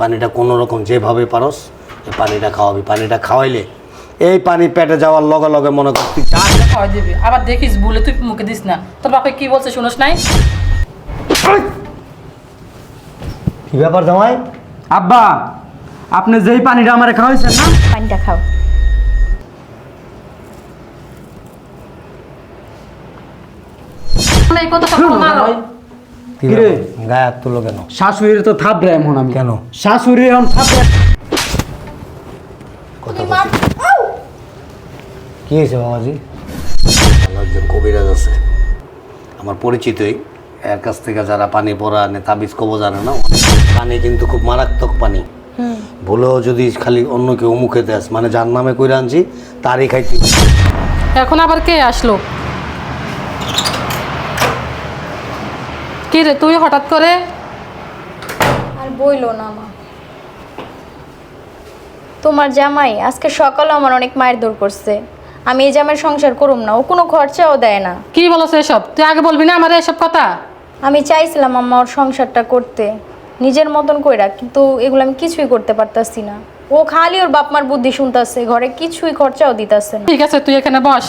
পানিটা কোনো রকম যেভাবে পারস এই পানিটা খাওয়াবি। পানিটা খাওয়াইলে এই পানি পেটে যাওয়ার লগে লগে মনে করতি যা খাওয়াই দিবি। আবার দেখিস ভুলে তুই মুখে দিস না। তোর বাপে কি বলছে শুনোস নাই? কি ব্যাপার জামাই? আব্বা আপনি যেই পানিটা আমারে খাওয়াইছেন না? পানিটা খাও। এই কথা মারো। কিরে? গায়ে হাত তুলো কেন? শাশুড়ির তো থাপড়ে এমন আমি। কেন? শাশুড়ি এখন থাপড়ে কথা কি হয়েছে বাবাজি? আমার একজন কবিরাজ আছে। আমার পরিচিতই। এর কাছ থেকে যারা পানি পড়া আনে তাবিজ কবো জানে না পানি কিন্তু খুব মারাত্মক পানি। ভুলেও যদি খালি অন্য কেউ মুখে দেস মানে যার নামে কইরা আনছি তারই খাইতে। এখন আবার কে আসলো? রে তুই হঠাৎ করে? আর বইলো না মা। তোমার জামাই আজকে সকালে আমার অনেক মায়ের দূর করছে। আমি এই জামাইয়ের সংসার করুম না ও কোনো খরচাও দেয় না। কি বলছ এসব? তুই আগে বলবি না আমার এসব কথা? আমি চাইছিলাম আম্মা ওর সংসারটা করতে নিজের মতন কইরা কিন্তু এগুলো আমি কিছুই করতে পারতাছি না। ও খালি ওর বাপ মার বুদ্ধি শুনতাছে ঘরে কিছুই খরচাও দিতাছে না। ঠিক আছে তুই এখানে বস।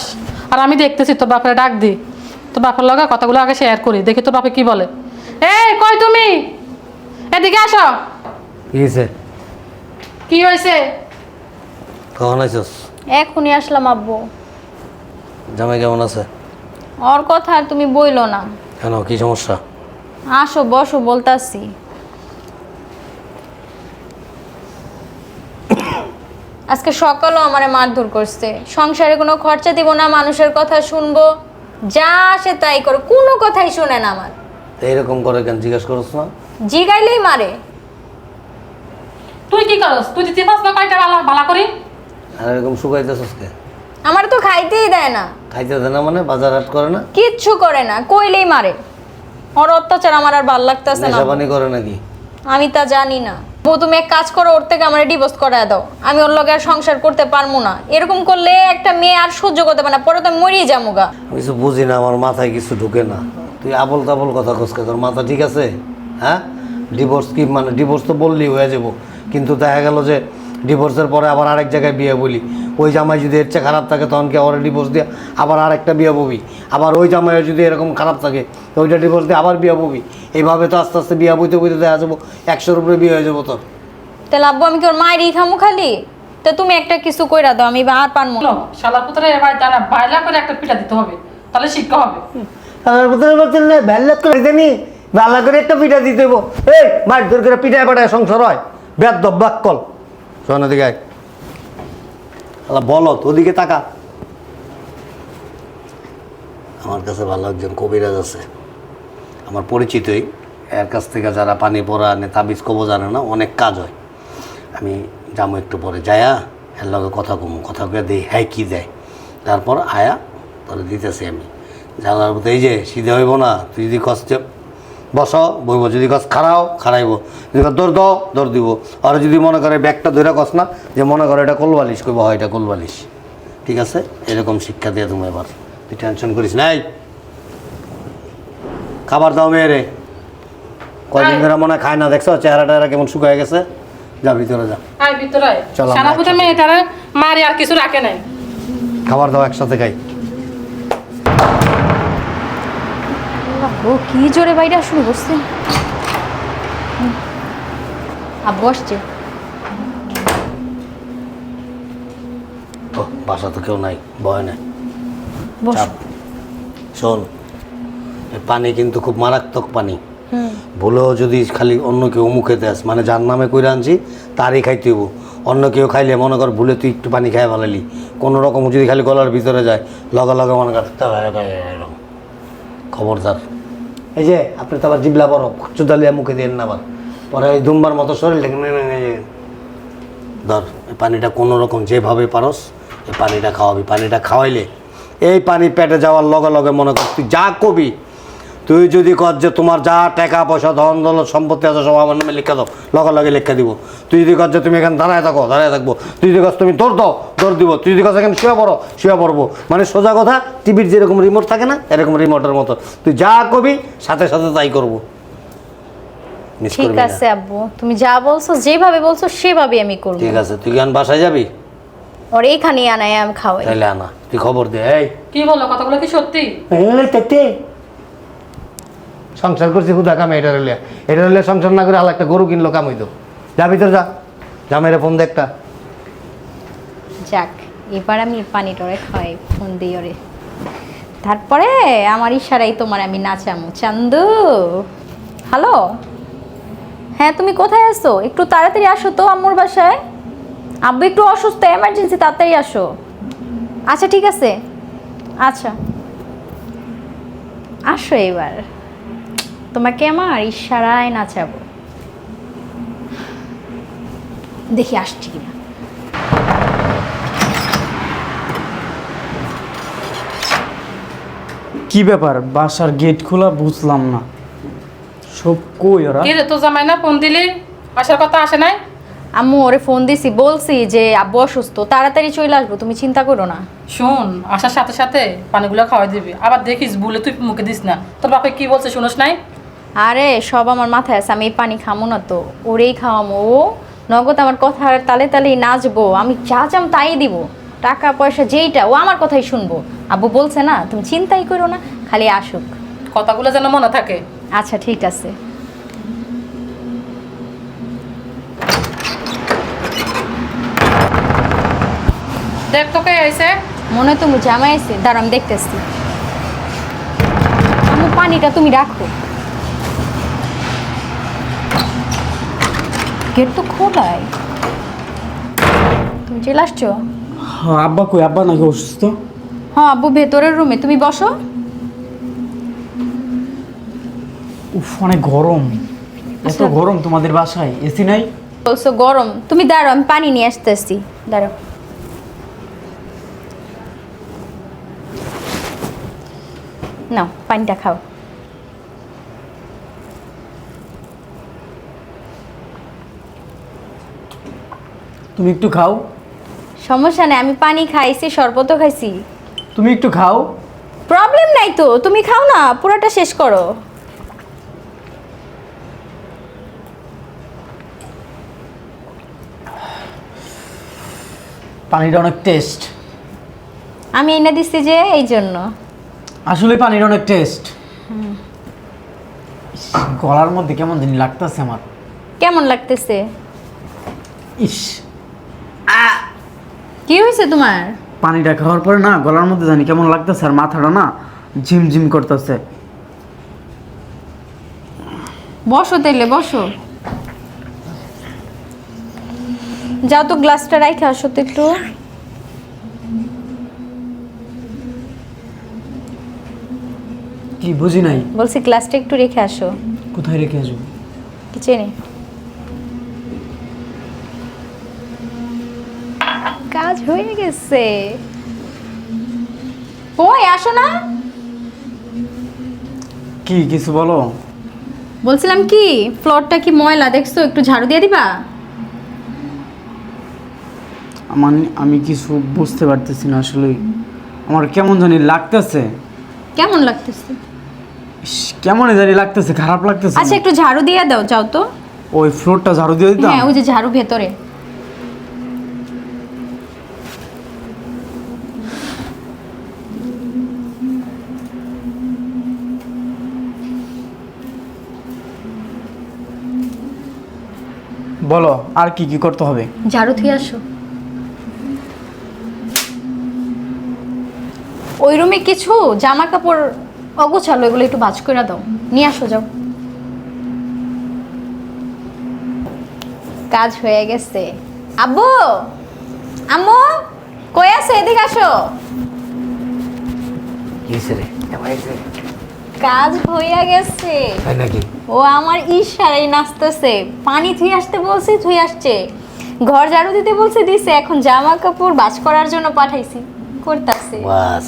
আর আমি দেখতেছি তোর বাপরে ডাক দি। তোর বাপের লগা কথাগুলো আগে শেয়ার করি দেখি তোর বাপে কি বলে। এই কই তুমি? এদিকে আসো। কি হয়েছে কি হয়েছে কখন আছিস এখনই আসলাম আব্বু। জামাই কেমন আছে? ওর কথা আর তুমি বইলো না। কেন কি সমস্যা? আসো বসো বলতাছি। আজকে সকালও আমারে মারধর করছে। সংসারে কোনো খরচা দিব না মানুষের কথা শুনব। যা আসে তাই করো কোনো কথাই শুনে না আমার। তো এরকম করে কেন জিজ্ঞেস করছ না? জিগাইলেই মারে। তুই কি করস? তুই দিতে পারস না কয়টা বালা বালা করি? আর এরকম শুকাইতেছস কে? আমার তো খাইতেই দেয় না। খাইতে দেয় না মানে? বাজার হাট করে না? কিচ্ছু করে না কইলেই মারে। ওর অত্যাচার আমার আর ভালো লাগতেছে না। পানি করে নাকি? আমি তা জানি না। বউ তুমি এক কাজ করো ওর থেকে আমার ডিভোর্স করায় দাও। আমি ওর লগে আর সংসার করতে পারব না। এরকম করলে একটা মেয়ে আর সহ্য করতে পারে না পরে তো মরিয়ে যাব গা কিছু বুঝি না আমার মাথায় কিছু ঢুকে না। তুই আবল তাবল কথা খসকে তোর মাথা ঠিক আছে? হ্যাঁ? ডিভোর্স কি মানে ডিভোর্স তো বললি হয়ে যাব। কিন্তু দেখা গেল যে ডিভোর্সের পরে আবার আরেক জায়গায় বিয়ে বলি। ওই জামাই যদি এর চেয়ে খারাপ থাকে তখন কি আবার ডিভোর্স দিয়ে আবার আরেকটা বিয়ে ববি আবার ওই জামাই যদি এরকম খারাপ থাকে তো ওইটা ডিভোর্স দিয়ে আবার বিয়ে ববি এইভাবে তো আস্তে আস্তে বিয়ে বইতে বইতে দেখা যাব। একশোর উপরে বিয়ে হয়ে যাব তোর তাহলে আব্বু আমি কি ওর মায়েরই খামু খালি? তো তুমি একটা কিছু কইরা দাও আমি আর পারব না। শালা পুত্রে এবার জানা বাইলা করে একটা পিঠা দিতে হবে। তাহলে শিক্ষা হবে। আমার পুত্রের বলছেন না ভ্যাল্লা করে দেনি ভ্যাল্লা করে একটা পিঠা দিতে দেবো এই, মার দূর করে পিঠায় পাঠায় সংসার হয়। বেদ বাক্কল। শোন ওদিকে আয়। আল্লাহ, বলো ওদিকে তাকা। আমার কাছে ভালো একজন কবিরাজ আছে। আমার পরিচিতই এর কাছ থেকে যারা পানি পড়া নে তাবিজ কবো জানে না, অনেক কাজ হয়। আমি যাব একটু পরে। যায়া, এর লগে কথা কমু। কথা কয়ে দিই হ্যাঁ কী দেয়। তারপর আয়া তোরে দিতেছি আমি। জানার মতো এই যে সিধে হইব না তুই যদি কষ্ট বস বইব যদি কস খাড়াও খাড়াইব। যদি কস দৌড় দাও দৌড় দিব। আর যদি মনে করে ব্যাগটা ধরে কস না যে মনে করে এটা কোলবালিশ কইব হয় এটা কোলবালিশ। ঠিক আছে? এরকম শিক্ষা দিয়ে তুমি এবার। তুই টেনশন করিস নাই খাবার দাও মেয়েরে। কয়দিন ধরে মনে হয় খায় না দেখছ? চেহারা টেহারা কেমন শুকায় গেছে? যা ভিতরে যা। ভিতরে চলো। মেয়েটারে মারি আর কিছু রাখে নাই। খাবার দাও একসাথে খাই। ও কি জোরে বাইরে শুরু করছে। আব্বু আসছে বাসা তো কেউ নাই ভয় নাই শোন পানি কিন্তু খুব মারাত্মক পানি ভুলেও যদি খালি অন্য কেউ মুখে দেস মানে যার নামে কইরা আনছি তারই খাইতে হইব অন্য কেউ খাইলে মনে কর ভুলে তুই একটু পানি খাই ভালালি কোনো রকম যদি খালি গলার ভিতরে যায় লগে লগে মনে কর। খবরদার এই যে, আপনি তো আবার জিবলা বড় চুদালিয়া মুখে দিয়ে না আবার। পরে ওই দুম্বার মতো শরীর ধর, এই পানিটা কোনো রকম যেভাবে পারস, এই পানিটা খাওয়াবি, পানিটা খাওয়াইলে এই পানি পেটে যাওয়ার লগে লগে মনে কর, তুই যা কবি তুই যদি কর যে তোমার যা টাকা পয়সা ধন দৌলত সম্পত্তি আছে সব আমার নামে লিখে দাও লগে লগে লিখে দিব। তুই যদি কর যে তুমি এখানে দাঁড়ায় থাকো দাঁড়ায় থাকব। তুই যদি কর তুমি দৌড় দাও দৌড় দিব। তুই যদি কর এখানে শুয়ে পড়ো শুয়ে পড়ব। মানে সোজা কথা টিভির যেরকম রিমোট থাকে না এরকম রিমোটের মতো। তুই যা কবি সাথে সাথে তাই করব। ঠিক আছে আব্বু তুমি যা বলছো যেভাবে বলছো সেভাবে আমি করব। ঠিক আছে তুই গান বাসায় যাবি? ওর এইখানে আনাই আমি খাওয়াই। তাইলে আনা। তুই খবর দে এই। কি বলল কথাগুলো কি সত্যি? এই তেতে সংসার করছি খুদা কামে এটা রইলে। এটা রইলে সংসার না করে আলাদা একটা গরু কিনলো কাম হইতো। যা ভিতর যা। জামাইরে ফোন দে একটা। যাক, এবার আমি পানি টরে খাই ফোন দিই ওরে। তারপরে আমার ইশারাই তোমার আমি নাচামু। চান্দু, হ্যালো? হ্যাঁ তুমি কোথায় আসো একটু তাড়াতাড়ি আসো তো আম্মুর বাসায়। আব্বু একটু অসুস্থ এমার্জেন্সি তাড়াতাড়ি আসো। আচ্ছা ঠিক আছে। আচ্ছা। আসো এবার। তোমাকে আমার ইশারায় নাচাবো। দেখি আসছি কিনা। কি ব্যাপার? বাসার গেট খোলা বুঝলাম না। সব কই ওরা? কি রে তোর জামাই না ফোন দিলি? আসার কথা আসে নাই? আম্মু ওরে ফোন দিছি বলছি যে আব্বু অসুস্থ তাড়াতাড়ি চলে আসব তুমি চিন্তা করো না। শোন আসার সাথে সাথে পানিগুলো খাওয়াই দিবি। আবার দেখিস বলে তুই মুখে দিস না। তোর বাপে কি বলছে শুনোস নাই? আরে সব আমার মাথায় আছে আমি এই পানি খামো না তো। ওরেই খাওয়ামো ও। নগদ আমার কথার তালে তালেই নাচবো আমি যা চাম তাই দিব। টাকা পয়সা যেইটা ও আমার কথাই শুনব। আব্বু বলছে না তুমি চিন্তাই করো না খালি আসুক। কথাগুলো যেন মনে থাকে। আচ্ছা ঠিক আছে। দেখ তোকে এসে। মনে হয় তুমি জামাই আছে দাঁড়া আমি দেখতেছি। পানিটা তুমি রাখো। গেট তো খোলাই। তুমি চলে আসছো? হ্যাঁ, আব্বা কই? আব্বা নাকি অসুস্থ? হ্যাঁ আব্বু ভেতরের রুমে তুমি বসো। উফ অনেক গরম। এত আচ্ছা। গরম তোমাদের বাসায় এসি নাই? বলছো গরম। তুমি দাঁড়াও আমি পানি নিয়ে আসতেছি। দাঁড়াও। নাও পানিটা খাও। তুমি একটু খাও। সমস্যা নেই আমি পানি খাইছি শরবতও খাইছি। তুমি একটু খাও। প্রবলেম নাই তো তুমি খাও না পুরোটা শেষ করো। পানিটা অনেক টেস্ট আমি এনে দিচ্ছি যে এই জন্য। আসলে পানির অনেক টেস্ট গলার মধ্যে কেমন জানি লাগতেছে আমার। কেমন লাগতেছে? ইস। কি হয়েছে তোমার? পানিটা খাওয়ার পরে না গলার মধ্যে জানি কেমন লাগতেছে আর মাথাটা না ঝিমঝিম করতেছে। বসো তাইলে বসো। যাও তো গ্লাসটা রাইখে আসো তো একটু। কি বুঝি নাই? বলছি গ্লাসটা একটু রেখে আসো। কোথায় রেখে আসব? কিচেনে কাজ হয়ে গেছে। ওই আসো না। কি কিছু বলো? বলছিলাম কি ফ্লোরটা কি ময়লা? দেখছ একটু ঝাড়ু দিয়ে দিবা? আমার আমি কিছু বুঝতে পারতেছি না আসলে। আমার কেমন জানি লাগতেছে। কেমন লাগতেছে? কেমন জানি লাগতেছে খারাপ লাগতেছে। আচ্ছা একটু ঝাড়ু দিয়ে দাও যাও তো। ওই ফ্লোরটা ঝাড়ু দিয়ে দিতাম? হ্যাঁ ওই যে ঝাড়ু ভেতরে। বলো আর কি কি করতে হবে? ঝাড়ু দিয়ে আসো। ওই রুমে কিছু জামা কাপড় অগোছালো এগুলো একটু ভাজ করে দাও। নিয়ে আসো যাও। কাজ হয়ে গেছে। আব্বু! আম্মু! কই আছে? এদিকে আসো। কাজ হয়ে গেছে। তাই নাকি? ও আমার ইশারাই নাচতেছে। পানি ধুয়ে আসতে বলছি ধুয়ে আসছে। ঘর ঝাড়ু দিতে বলছে দিছে। এখন জামা কাপড় বাজ করার জন্য পাঠাইছি। করতেছে। বাস।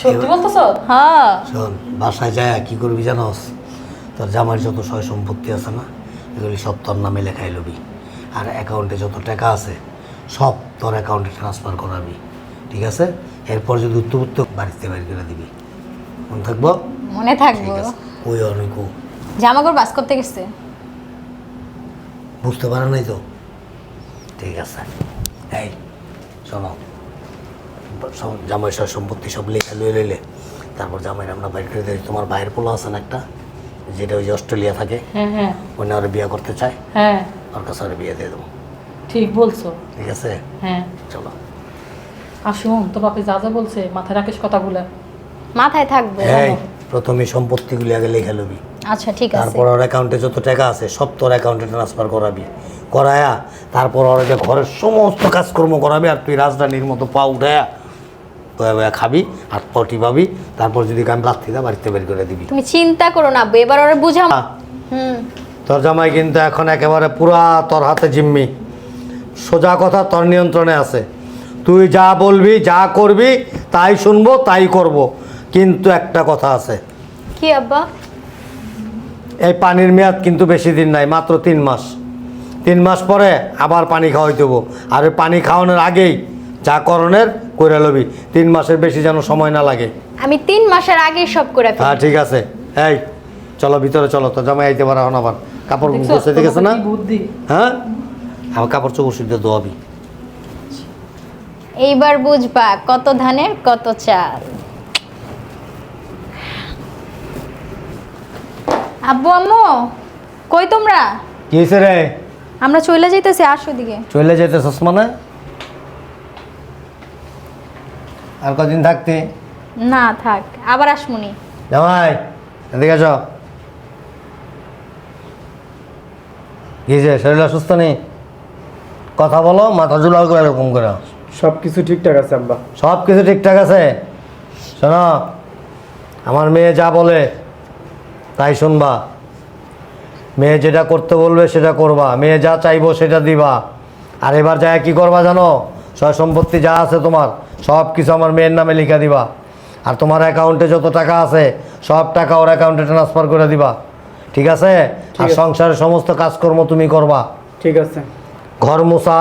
সত্যি বলতেছ? হ্যাঁ। শোন বাসায় যায় কি করবি জানোস? তোর জামার যত সয় সম্পত্তি আছে না এগুলি সব তোর নামে লেখাই লবি। আর অ্যাকাউন্টে যত টাকা আছে সব তোর অ্যাকাউন্টে ট্রান্সফার করাবি। ঠিক আছে? এরপর যদি উত্তর উত্তর বাড়িতে বাইর করে দিবি। মনে থাকব? মনে থাকব। ওই অনেক? জামা কাপড় বাজ করতে গেছে। বুঝতে পারে নাই তো? ঠিক আছে। এই শোনো। সব জামাই সব সম্পত্তি সব লেখা লয়ে লইলে তারপর জামাইয়ের আমরা বাইর করে দিই। তোমার ভাইয়ের পোলা আছে না একটা? যেটা ওই যে অস্ট্রেলিয়া থাকে? হ্যাঁ হ্যাঁ। ওই না বিয়ে করতে চায়? হ্যাঁ। ওর কাছে ওরা বিয়ে দিয়ে দেবো। ঠিক বলছো। ঠিক আছে? হ্যাঁ। চলো। আর শোন তো বাপে যা যা বলছে মাথায় রাখিস কথাগুলো। মাথায় থাকবে। এই প্রথমে সম্পত্তিগুলি আগে লেখা লবি। আচ্ছা ঠিক আছে। তারপর ওর অ্যাকাউন্টে যত টাকা আছে সব তোর অ্যাকাউন্টে ট্রান্সফার করাবি। করায়া তারপর ওর যে ঘরের সমস্ত কাজকর্ম করাবি আর তুই রাজধানীর মতো পা উঠায়া খাবি আর পটি পাবি তারপর যদি আমি লাথিটা বাড়িতে বের করে দিবি। তুমি চিন্তা করো না এবার ওরা বুঝাম হুম। তোর জামাই কিন্তু এখন একেবারে পুরা তোর হাতে জিম্মি। সোজা কথা তোর নিয়ন্ত্রণে আছে। তুই যা বলবি যা করবি তাই শুনব তাই করব। কিন্তু একটা কথা আছে। কি আব্বা? এই পানির মেয়াদ কিন্তু বেশি দিন নাই মাত্র তিন মাস। তিন মাস পরে আবার পানি খাওয়াই দেবো। আর ওই পানি খাওয়ানোর আগেই যা করণের করে লবি। তিন মাসের বেশি যেন সময় না লাগে। আমি তিন মাসের আগে সব করে ফেলি। হ্যাঁ ঠিক আছে। এই চলো ভিতরে চলো তো জামাই আইতে পারা হন আবার। কাপড় দেখছ? তোর গেছে না? কি বুদ্ধি? হ্যাঁ? আমার কাপড় চোপড় শুদ্ধ ধোয়াবি। এইবার বুঝবা কত ধানের কত চাল। আব্বু আম্মু কই তোমরা? কি হয়েছে রে? আমরা চলে যাইতেছি আসো দিকে চলে যেতে মানে? আর কদিন থাকতে? না থাক আবার আসমুনি জামাই এদিকে আস। গিয়েছে শরীর অসুস্থ নেই কথা বলো মাথা জুলাও করে এরকম করে। সব কিছু ঠিকঠাক আছে আব্বা। সব কিছু ঠিকঠাক আছে? শোনো আমার মেয়ে যা বলে তাই শুনবা। মেয়ে যেটা করতে বলবে সেটা করবা। মেয়ে যা চাইব সেটা দিবা। আর এবার যা কি করবা জানো? সয় সম্পত্তি যা আছে তোমার সব কিছু আমার মেয়ের নামে লিখে দিবা। আর তোমার অ্যাকাউন্টে যত টাকা আছে সব টাকা ওর অ্যাকাউন্টে ট্রান্সফার করে দিবা। ঠিক আছে? আর। সংসারের সমস্ত কাজকর্ম তুমি করবা। ঠিক আছে। ঘর মোছা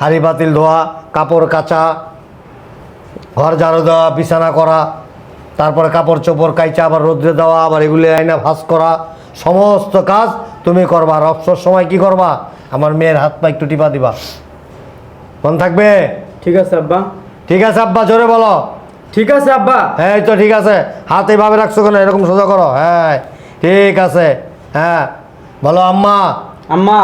হাড়ি বাতিল ধোয়া কাপড় কাচা ঘর ঝাড়ু দেওয়া বিছানা করা তারপরে কাপড় চোপড় কাইচা আবার রোদ্রে দেওয়া আবার এগুলি আইনা ভাস করা সমস্ত কাজ তুমি করবা। আর অবসর সময় কি করবা? আমার মেয়ের হাত পা একটু টিপা দিবা। মন থাকবে? ঠিক আছে আব্বা। ঠিক আছে আব্বা জোরে বলো। ঠিক আছে আব্বা। হ্যাঁ তো ঠিক আছে। হাত এইভাবে রাখছো কেন? এরকম সোজা করো? হ্যাঁ ঠিক আছে। হ্যাঁ বলো আম্মা। আম্মা।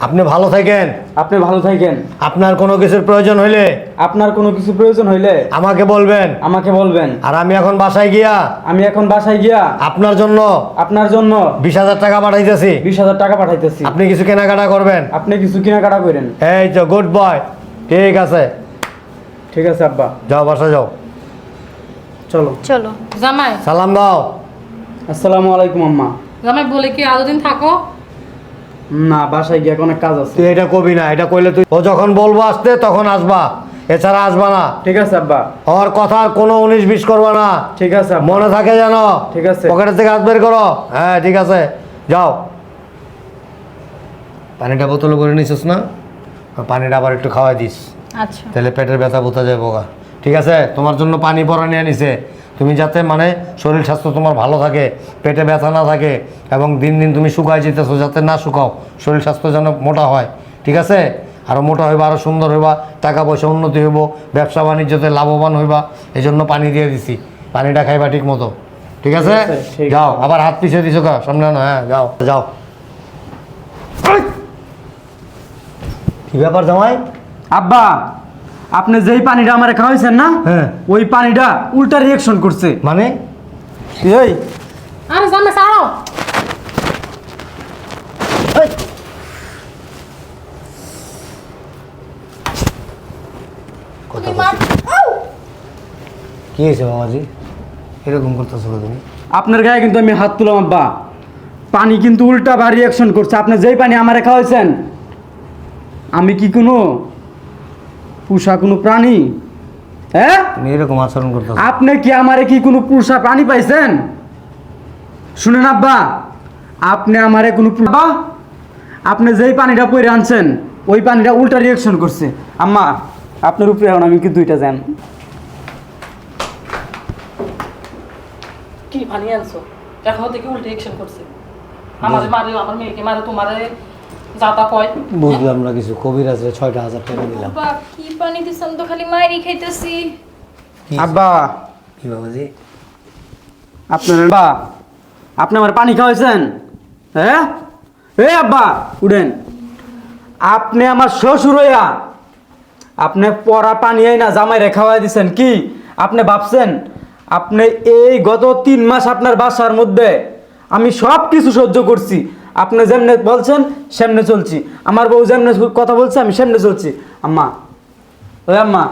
আপনি ভালো থাকেন। আপনি ভালো থাকেন। আপনার কোনো কিছুর প্রয়োজন হইলে আপনার কোনো কিছু প্রয়োজন হইলে আমাকে বলবেন। আমাকে বলবেন। আর আমি এখন বাসায় গিয়া আমি এখন বাসায় গিয়া আপনার জন্য আপনার জন্য বিশ হাজার টাকা পাঠাইতেছি। বিশ হাজার টাকা পাঠাইতেছি। আপনি কিছু কেনাকাটা করবেন। আপনি কিছু কেনাকাটা করেন। এই তো গুড বয় ঠিক আছে। ঠিক আছে আব্বা। যাও বাসা যাও। চলো। চলো। জামাই। সালাম দাও। আসসালামু আলাইকুম আম্মা। জামাই বলে কি আরও দিন থাকো? না বাসায় গিয়ে অনেক কাজ আছে। তুই এটা কবি না এটা কইলে তুই ও যখন বলব আসতে তখন আসবা। এছাড়া আসবা না। ঠিক আছে আব্বা। ওর কথার কোনো উনিশ বিশ করবা না। ঠিক আছে আব্বা। মনে থাকে জানো ঠিক আছে। পকেটের থেকে হাত বের করো। হ্যাঁ ঠিক আছে। যাও। পানিটা বোতল করে নিছিস না? পানিটা আবার একটু খাওয়াই দিস। আচ্ছা। তাহলে পেটের ব্যথা বোঝা যায় বোকা ঠিক আছে? তোমার জন্য পানি পরা নিয়ে নিছে তুমি যাতে মানে শরীর স্বাস্থ্য তোমার ভালো থাকে পেটে ব্যথা না থাকে এবং দিন দিন তুমি শুকায় যেতেছো যাতে না শুকাও শরীর স্বাস্থ্য যেন মোটা হয় ঠিক আছে? আরও মোটা হইবা আরও সুন্দর হইবা টাকা পয়সা উন্নতি হইব ব্যবসা বাণিজ্যতে লাভবান হইবা এই জন্য পানি দিয়ে দিছি। পানিটা খাইবা ঠিক মতো ঠিক আছে? ঠিক আছে, যাও আবার হাত পিছিয়ে দিছো কা সামনে আনো হ্যাঁ যাও যাও। কি ব্যাপার জামাই? আব্বা আপনি যেই পানিটা আমারে খাওয়াইছেন না হ্যাঁ। ওই পানিটা উল্টা রিয়াকশন করছে। মানে? এই। আরে কি হয়েছে বাবাজি এরকম করতেছো তুমি? আপনার গায়ে কিন্তু আমি হাত তুলাম আব্বা। পানি কিন্তু উল্টা বা রিয়াকশন করছে। আপনি যেই পানি আমারে খাওয়াইছেন আমি কি কোনো পুষা কোনো প্রাণী? হ্যাঁ? এরকম আচরণ করতেছো। আপনি কি আমারে কি কোনো পুষা প্রাণী পাইছেন? শুনেন আব্বা আপনি আমারে কোনো আব্বা আপনি যেই পানিটা পরে আনছেন ওই পানিটা উল্টা রিয়াকশন করছে। আম্মা আপনার উপরে এখন আমি কি দুইটা যান কি পানি আনছো? দেখো দেখি উল্টা অ্যাকশন করছে। আমারে মারে আমার মেয়েকে মারে তোমারে যা তা কয়। বুঝলাম না কিছু কবিরাজরে ছয়টা হাজার টাকা দিলাম। বাবা কি পানি দিছাম তো খালি মাইরি খাইতেছি। আব্বা। কি বাবাজি? আপনার বা আপনি আমার পানি খাওয়াইছেন? হ্যাঁ এ আব্বা উঠেন। আপনি আমার শ্বশুর হইয়া আপনি পরা পানি না জামাই রে খাওয়াই দিছেন কি? আপনি ভাবছেন আপনি এই গত তিন মাস আপনার বাসার মধ্যে আমি সব কিছু সহ্য করছি আপনি যেমনে বলছেন সেমনে চলছি। আমার বউ যেমনে কথা বলছে আমি সেমনে চলছি। আম্মা ওই আম্মা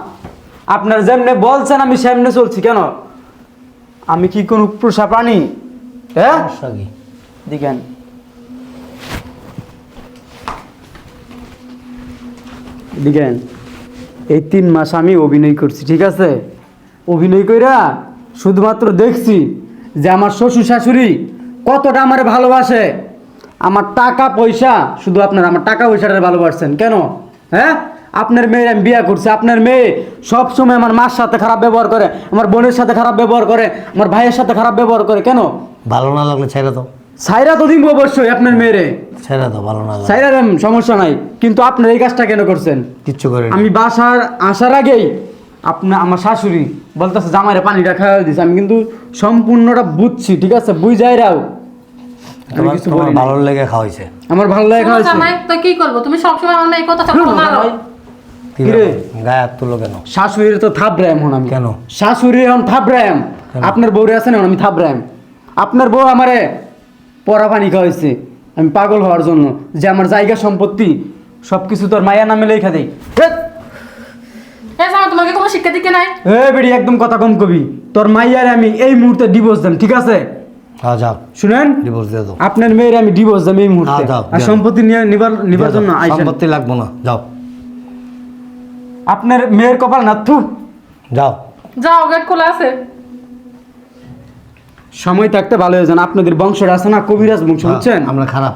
আপনার যেমনে বলছেন আমি সেমনে চলছি কেন? আমি কি কোনো পোষা প্রাণী? হ্যাঁ? দেখেন। দেখেন এই তিন মাস আমি অভিনয় করছি ঠিক আছে? অভিনয় কইরা শুধুমাত্র দেখছি যে আমার শ্বশুর শাশুড়ি কতটা আমার ভালোবাসে। আমার টাকা পয়সা শুধু আপনার আমার টাকা পয়সাটা ভালোবাসছেন কেন? হ্যাঁ? আপনার মেয়ের আমি বিয়ে করছি আপনার মেয়ে সব সময় আমার মার সাথে খারাপ ব্যবহার করে আমার বোনের সাথে খারাপ ব্যবহার করে আমার ভাইয়ের সাথে খারাপ ব্যবহার করে কেন? ভালো না লাগলে ছেড়ে দাও। সাইরা তো দিব অবশ্যই আপনার মেয়েরে। ছেড়ে দাও ভালো না সাইরা সমস্যা নাই কিন্তু আপনার এই কাজটা কেন করছেন? কিচ্ছু করে আমি বাসার আসার আগেই আপনার আমার শাশুড়ি বলতেছে জামাইরে পানিটা খাওয়া দিছে আমি কিন্তু সম্পূর্ণটা বুঝছি ঠিক আছে? বুঝ যাই রাও। আমি কিছু তোমার বলি নাই। ভালো লেগে খাওয়াইছে। আমার ভালো লাগে খাওয়াইছে। তো কি করব? তুমি সবসময় আমার এই কথা সবসময় মারো। কি কিরে? ব্যাপার? গায়ে হাত তুলো কেন? শাশুড়ির তো থাবরাম হন আমি। কেন? শাশুড়ি এখন থাবরাম আপনার বউরে আছে না আমি আপনার বউ আমারে পরা পানি খাওয়াইছে। আমি পাগল হওয়ার জন্য। যে আমার জায়গা সম্পত্তি সব কিছু তোর মায়া নামে লেখা দেই। এ তোমাকে কোনো শিক্ষা দিকে নাই? এ বেড়ি একদম কথা কম কবি। তোর মাইয়ারে আমি এই মুহূর্তে ডিভোর্স দেন ঠিক আছে? হ্যাঁ যাও। শুনেন? ডিভোর্স দিয়ে দাও। আপনার মেয়ের আমি ডিভোর্স দেব এই মুহূর্তে। হ্যাঁ, আর সম্পত্তি নিয়ে নিবার নিবার জন্য আইসেন। সম্পত্তি লাগবো না। যাও। আপনার মেয়ের কপাল না থু। যাও। যাও গেট খোলা আছে। সময় থাকতে ভালো হয়ে যান আপনাদের বংশটা আছে না কবিরাজ বংশ বুঝছেন? হ্যাঁ, আমরা খারাপ।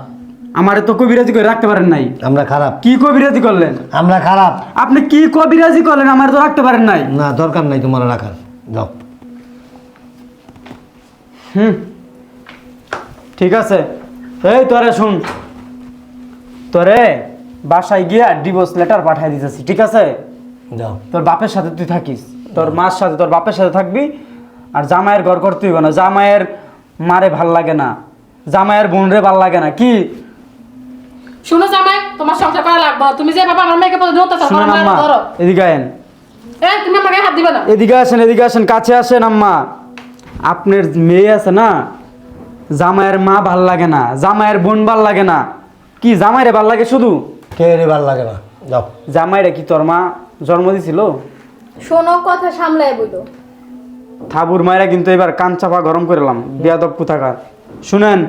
আমারে তো কবিরাজি করে রাখতে পারেন নাই। আমরা খারাপ। কি কবিরাজি করলেন? আমরা খারাপ। আপনি কি কবিরাজি করলেন? আমার তো রাখতে পারেন নাই। না দরকার নাই তোমার রাখার। যাও। হুম। ঠিক আছে? এই তোরে শুন। তোরে বাসায় গিয়া ডিভোর্স লেটার পাঠাই দিতেছি ঠিক আছে? যাও। তোর বাপের সাথে তুই থাকিস। তোর মার সাথে তোর বাপের সাথে থাকবি আর জামাইয়ের ঘর করতে হইব না। জামাইয়ের মারে ভালো লাগে না। জামাইয়ের বোনরে ভালো লাগে না। কি? শুনো জামাই তোমার সংসার করা লাগবে তুমি যে বাবা আমার মেয়েকে পর্যন্ত করো, শুনেন আম্মা ধরো। এদিকে আয়েন। এ তুমি আমাকে হাত দিবে না। এদিকে আসেন এদিকে আসেন কাছে আসেন আম্মা। আপনার মেয়ে আছে না? জামাইয়ের মা ভালো লাগে না জামাইয়ের বোন ভালো লাগে না। কি জামাইরে ভালো লাগে শুধু? কে রে ভালো লাগে না? যাও। জামাইরে কি তোর মা জন্ম দিছিল? শোনো কথা সামলায় বইলো থাবুর মায়েরা কিন্তু এবার কান চাপা গরম করলাম বিয়াদব কোথাকার? শুনেন।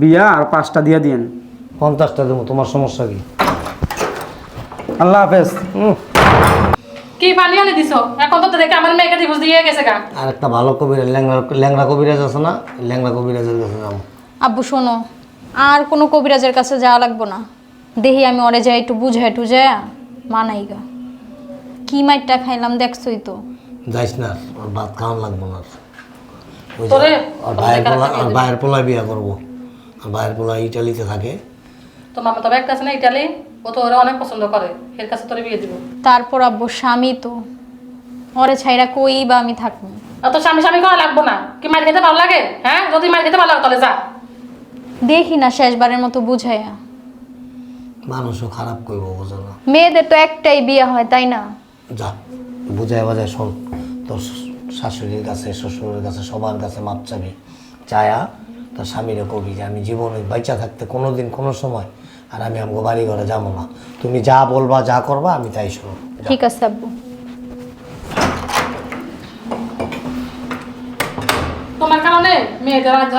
বিয়া আর পাঁচটা দিয়া দিয়েন। পঞ্চাশটা দেবো তোমার সমস্যা কি? আল্লাহ হাফেজ। কি পানি আনি দিছো? এখন তো দেখে আমার মেয়েকে ডিভোর্স দিয়ে গেছে গা। আর একটা ভালো কবিরাজ ল্যাংরা ল্যাংরা কবিরাজ আছে না? ল্যাংরা কবিরাজের কাছে যাব আব্বু শোনো আর কোনো কবিরাজের কাছে যাওয়া লাগবো না। দেখি আমি ওরে যাই একটু বুঝাই টুঝাই মানাই গা। কি মাইটটা খাইলাম দেখছই তো। যাইস না ওর ভাত খাওয়ান লাগবো না আর। ওই যে তোরে? ওর ভাইয়ের পোলা ওর ভাইয়ের পোলায় বিয়া করব। আর ভাইয়ের পোলা ইটালিতে থাকে। তো মামা তবে একটা আছে না ইটালি? ও তো ওরা অনেক পছন্দ করে। এর কাছে তোরে বিয়ে দিব। তারপর আব্বু স্বামী তো। ওরে ছাইরা কই বা আমি থাকব? আর তো স্বামী স্বামী করা লাগবো না। কি মার খেতে ভালো লাগে? হ্যাঁ? যদি মার খেতে ভালো লাগে তাহলে যা। দেখি না শেষবারের মতো বুঝাইয়া মানুষও খারাপ করব বোঝো না। মেয়েদের তো একটাই বিয়ে হয় তাই না? যা বুঝায় বাজায় শোন। তোর শাশুড়ির কাছে শ্বশুরের কাছে সবার কাছে মাপ চাবি। চায়া তোর স্বামীরে কবি যে আমি জীবনে বাইচা থাকতে কোনো দিন কোনো সময় আর আমি আমাকে বাড়ি ঘরে যাব না। তুমি যা বলবা যা করবা আমি তাই শুনো। ঠিক আছে আব্বু। তোমার কারণে মেয়েদের আজ